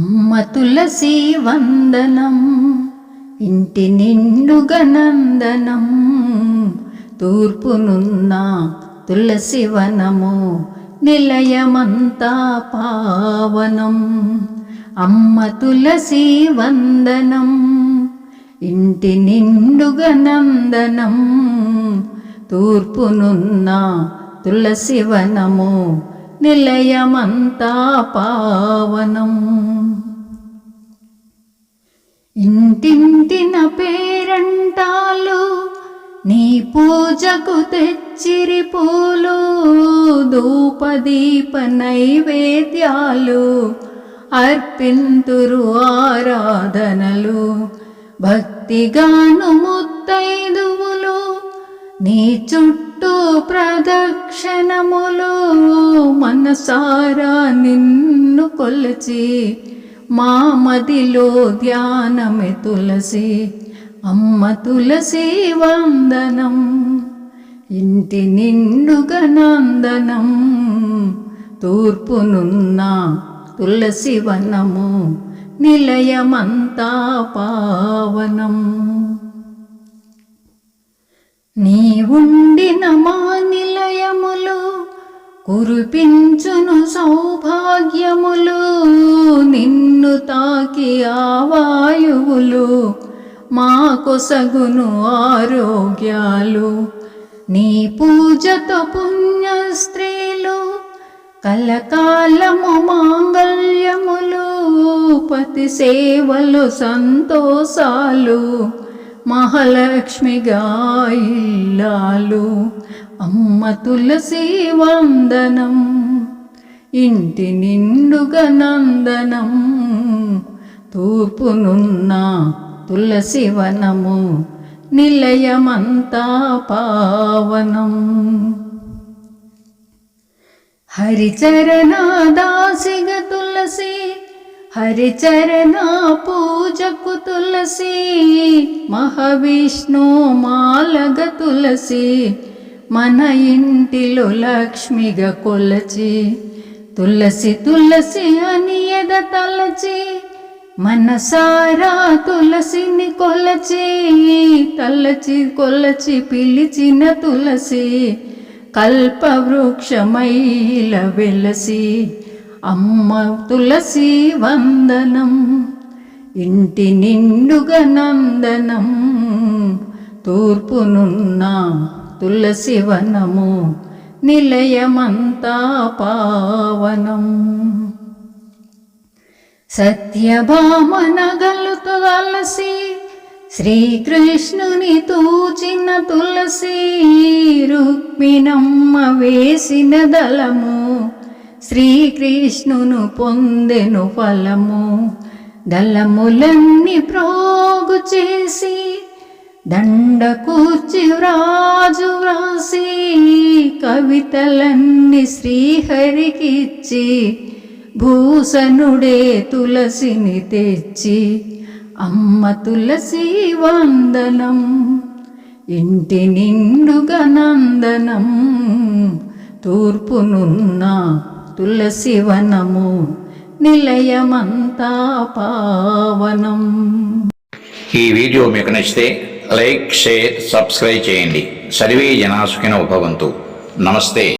అమ్మ తులసి వందనం ఇంటి నిండుగా నందనం తూర్పునున్న తులసి వనము నిలయమంతా పావనం. అమ్మ తులసి వందనం ఇంటి నిండుగా నందనం తూర్పునున్న తులసి వనము నిలయమంతా పావనం. ఇంటింటిన పేరంటాలు నీ పూజకు తెచ్చిరి పూలు ధూపదీప నైవేద్యాలు అర్పింతురు ఆరాధనలు భక్తిగాను ముత్తైదువులు నీ చుట్టూ ప్రదక్షిణములు మనసారా నిన్ను కొలిచి మా మదిలో ధ్యానమే తులసి అమ్మ తులసి వందనం. ఇంటి నిండుగా నందనం తూర్పునున్న తులసి వనము నిలయమంతా పావనం. నీ ఉండిన మా నిలయములు కురిపించును సౌభాగ్యములు నిన్ను తాకి ఆ వాయువులు మా కొసగును ఆరోగ్యాలు. నీ పూజతో పుణ్య స్త్రీలు కలకాలము మాంగళ్యములు పతి సేవలు సంతోషాలు మహాలక్ష్మిగా ఇల్లాలు. అమ్మ తులసి వందనం ఇంటి నిండుగా నందనం. తూర్పునున్న తులసి వనము నిలయమంతా పావనం. హరిచరణాదాసిగ తులసి హరిచరణ పూజకు తులసి మహావిష్ణు మాలగ తులసి మన ఇంటిలో లక్ష్మిగ కొలచి తులసి తులసి అని ఎద తలచి మనసారా తులసిని కొలచి తలచి కొలచి పిలిచిన తులసి కల్పవృక్షమైల వెలసి అమ్మ తులసి వందనం ఇంటి నిండుగా నందనం తూర్పునున్న తులసి వనము నిలయమంతా పావనం. సత్యభామనగలుతు అలసి శ్రీకృష్ణుని తూచిన తులసి రుక్మిణమ్మ వేసిన దళము శ్రీకృష్ణును పొందెను ఫలము దళములన్నీ ప్రోగు చేసి దండ కూర్చి రాజు వ్రాసి కవితలన్నీ శ్రీహరికిచ్చి భూషణుడే తులసిని తెచ్చి అమ్మ తులసి వందనం ఇంటి నిండుగా నందనం తూర్పునున్న తులసి వనము నిలయమంతా పావనం. ఈ వీడియో మీకు నచ్చితే లైక్ షేర్ సబ్స్క్రైబ్ చేయండి. సర్వే జనాసుకిన ఉపవంతు నమస్తే.